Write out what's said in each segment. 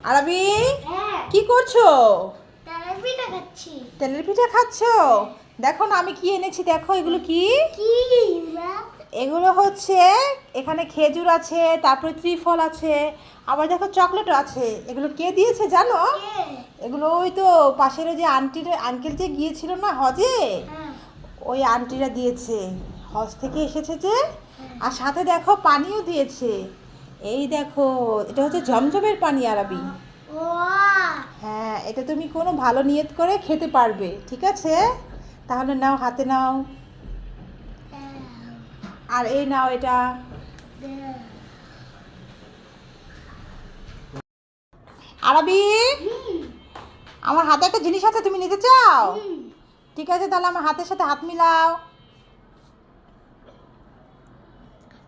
আরবি? হ্যাঁ। কি করছ? তেলের পিঠা খাচ্ছো। দেখো না আমি কি এনেছি দেখো এগুলো কি? এগুলো? হচ্ছে এখানে খেজুর আছে তারপরে ত্রিফল আছে আবার দেখো চকলেটও আছে। এগুলো কে দিয়েছে জানো? এগুলো ওই তো পাশের ওই যে আন্টির আঙ্কেল যে গিয়েছিল না হজে? হ্যাঁ। ওই আন্টিরা দিয়েছে। হজ থেকে এসেছে যে আর সাথে দেখো পানিও দিয়েছে। এই দেখো এটা হচ্ছে জমজমের পানি আরবি। হ্যাঁ এটা তুমি কোনো ভালো নিয়ত করে খেতে পারবে ঠিক আছে? তাহলে নাও হাতে নাও। আর এই নাও এটা। আরবি আমার হাতে একটা জিনিস আছে তুমি নিতে চাও? ঠিক আছে তাহলে আমার হাতের সাথে হাত মিলাও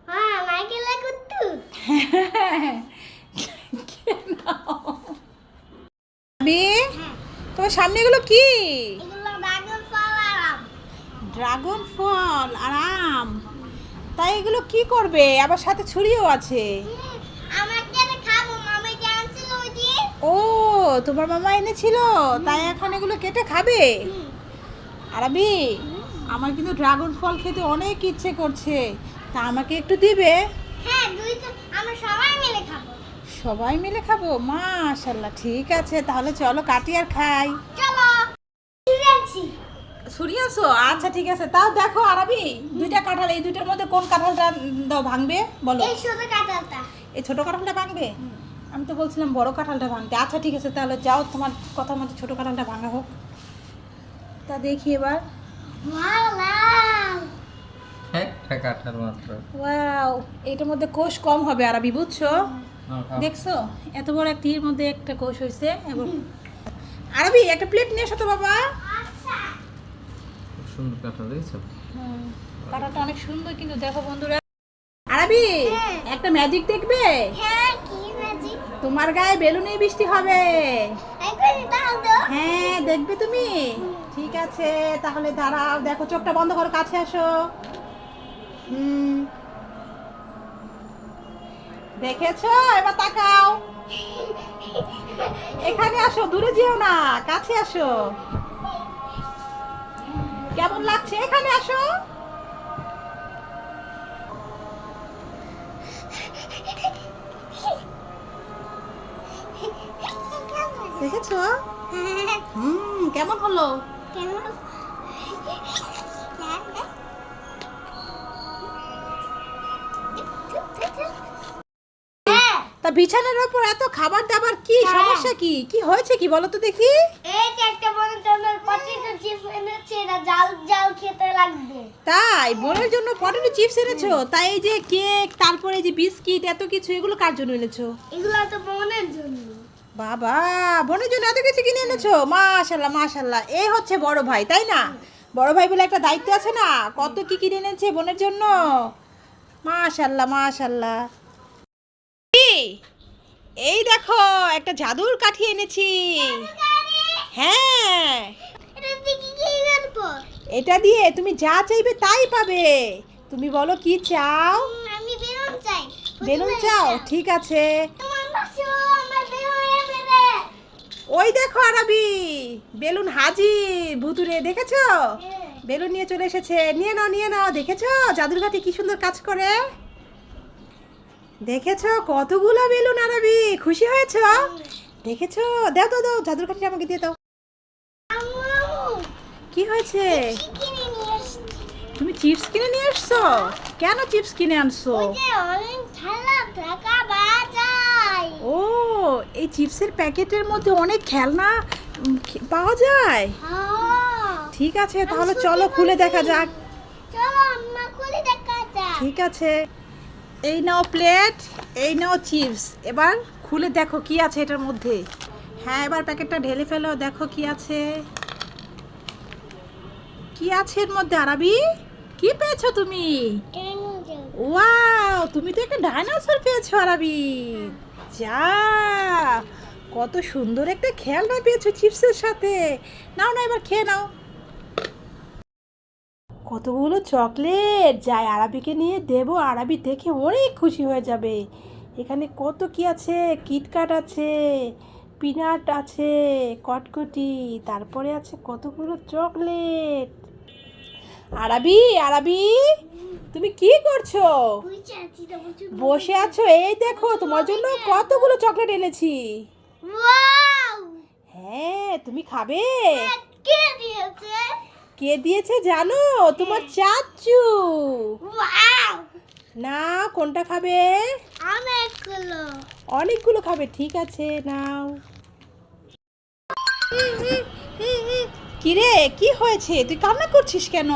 হ্যাঁ মাইকেল কুত্তু আরবি তোমার সামনে এগুলো কি? ড্রাগন ফল আরাম আর আম। তাই এগুলো কি করবে? আবার সাথে ছুরিও আছে। ও তোমার মামা এনেছিল তাই এখন এগুলো কেটে খাবে? আরবি আমার কিন্তু ড্রাগন ফল খেতে অনেক ইচ্ছে করছে। তা আমাকে একটু দিবে? হ্যাঁ দুই তো আমরা সবাই মিলে খাব। সবাই মিলে খাব? মাশাল্লাহ ঠিক আছে। তাহলে চলো কাটি আর খাই। চলো আচ্ছা ঠিক আছে। তাও দেখো আরবি? দুইটা কাঁঠাল এই দুইটার মধ্যে কোন কাঁঠালটা দাও ভাঙবে? বলো। এই ছোট কাঁঠালটা। এই ছোট কাঁঠালটা ভাঙবে? আমি তো বলছিলাম বড় কাঁঠালটা ভাঙতে। আচ্ছা ঠিক আছে তাহলে যাও তোমার কথা মতো ছোট কাঁঠালটা ভাঙা হোক। তা দেখি এবার। কাঠার মাত্র। ওয়াও এটার মধ্যে কোষ কম হবে আরবি বুঝছ? দেখছ? এত বড় একটি এর মধ্যে একটা কোষ হয়েছে এবং আরবি একটা প্লেট নিয়ে এসো তো বাবা। আচ্ছা। সুন্দর দেখছ? অনেক সুন্দর কিন্তু দেখো বন্ধুরা। আরবি হ্যাঁ। একটা ম্যাজিক দেখবে? হ্যাঁ কি ম্যাজিক তোমার গায়ে বেলুনে বৃষ্টি হবে। একবার দাও তো। হ্যাঁ দেখবে তুমি? ঠিক আছে তাহলে দাঁড়াও দেখো চোখটা বন্ধ করো কাছে আসো। হুম। দেখেছ? এবার তাকাও। এখানে আসো, দূরে যেও না, কাছে আসো। কেমন লাগছে? এখানে আসো। দেখেছ? হুম, কেমন হলো? কেমন? বিছানার ওপর এত খাবার দাবার কি হ্যাঁ। সমস্যা কি? কি হয়েছে কি বলো তো দেখি? এই যে একটা বড় ধরনের পটেটো চিপস এনেছে এটা জাল জাল খেতে লাগবে। তাই? বোনের জন্য পটেটো চিপস এনেছো? তাই এই যে কেক তারপরে এই যে বিস্কিট এত কিছু এগুলো কার জন্য এনেছো? এগুলো তো বোনের জন্য। বাবা বোনের জন্য এত কিছু কিনে এনেছো? মাশাল্লাহ মাশাল্লাহ। এই হচ্ছে বড় ভাই তাই না? বড় ভাই বলে একটা দায়িত্ব আছে না? কত কি কিনে এনেছে বোনের জন্য? মাশাল্লাহ মাশাল্লাহ। কি? এই দেখো একটা জাদুর কাঠি এনেছি। হ্যাঁ। এটা দিয়ে তুমি যা চাইবে তাই পাবে। তুমি বলো কি চাও? আমি বেলুন চাই বেলুন চাও? ঠিক আছে। ওই দেখো আরবি বেলুন হাজি ভুতুরে দেখেছ? বেলুন নিয়ে চলে এসেছে। নিয়ে নাও নিয়ে নাও দেখেছ? জাদুর কাঠি কি সুন্দর কাজ করে। দেখেছ? কতগুলো বেলুন আরবি খুশি হয়েছো? দেখেছ? দাও দাও দাও জাদুর কাঠি আমাকে দিয়ে দাও। কি হয়েছে? তুমি চিপস কিনে নিয়ে এসছো? কেন চিপস কিনে আনছো? ও এই চিপসের প্যাকেটের মধ্যে অনেক খেলনা পাওয়া যায়? ঠিক আছে তাহলে চলো খুলে দেখা যাক। চলো আম্মা খুলে দেখা যাক। ঠিক আছে। এই নাও প্লেট, এই নাও চিপস। এবার খুলে দেখো কি আছে এটার মধ্যে। হ্যাঁ এবার প্যাকেটটা ঢেলে ফেলো, দেখো কি আছে। কি আছে এর মধ্যে, আরবি? কি পেয়েছ তুমি? ওয়াও, তুমি তো একটা ডাইনোসর পেয়েছ, আরবি। যা, কত সুন্দর একটা খেলনা পেয়েছ চিপসের সাথে। নাও না এবার খেয়ে নাও। কতগুলো চকলেট? যাই আরবিকে নিয়ে দেবো আরবি দেখে অনেক খুশি হয়ে যাবে। এখানে কত কি আছে? কিটকাট আছে পিনাট আছে কটকটি তারপরে আছে কতগুলো চকলেট? আরাবি আরাবি তুমি কি করছ? বসে আছো এই দেখো তোমার জন্য কতগুলো চকলেট এনেছি। হ্যাঁ তুমি খাবে? কে দিয়েছে? কে দিয়েছে জানো? তোমার চাচু। না কোনটা খাবে? অনেকগুলো। অনেকগুলো খাবে ঠিক আছে নাও। কিরে কি হয়েছে? তুই কান্না করছিস কেন?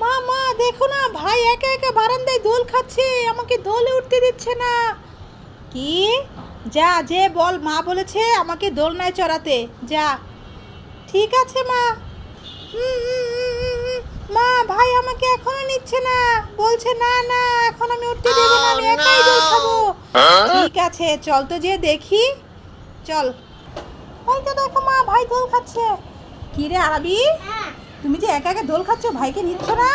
মা মা দেখো না ভাই একা একা বারান্দায় দোল খাচ্ছে আমাকে দোলে উঠতে দিচ্ছে না। কি? যা যে বল মা বলেছে আমাকে দোলনায় চড়াতে। যা। ঠিক আছে মা হুম, হুম, হুম, হুম, হুম। মা ভাই আমাকে এখনও নিচ্ছে না। বলছে না না এখন আমি উঠতে দেবো না আমি একাই দোল খাব ঠিক আছে চল তো যে দেখি। চল। ওই তো দেখো মা ভাই দোল খাচ্ছে। কি রে আরবি হ্যাঁ। তুমি যে একা একা দোল খাচ্ছ ভাইকে নিচ্ছ না?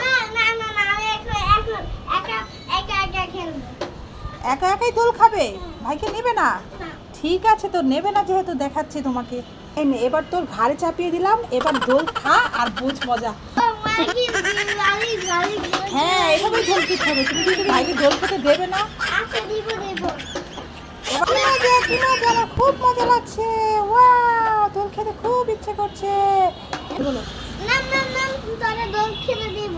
না না না না আমি এখন এখন একা একা একা খেলব। একা একাই দোল খাবে? ভাইকে নেবে না? ঠিক আছে তো নেবে না যেহেতু দেখাচ্ছি তোমাকে। এই নে এবার তোর ঘাড়ে চাপিয়ে দিলাম এবার দোল খা আর বুঝ মজা। হ্যাঁ এভাবেই দোল খেতে হবে। তুমি কিন্তু ভাইকে দোল খেতে দেবে না। আচ্ছা আমার খুব মজা লাগছে। ওয়াও দোল খেতে খুব ইচ্ছে করছে। বলো না না না তারা দোল খেলে দিব।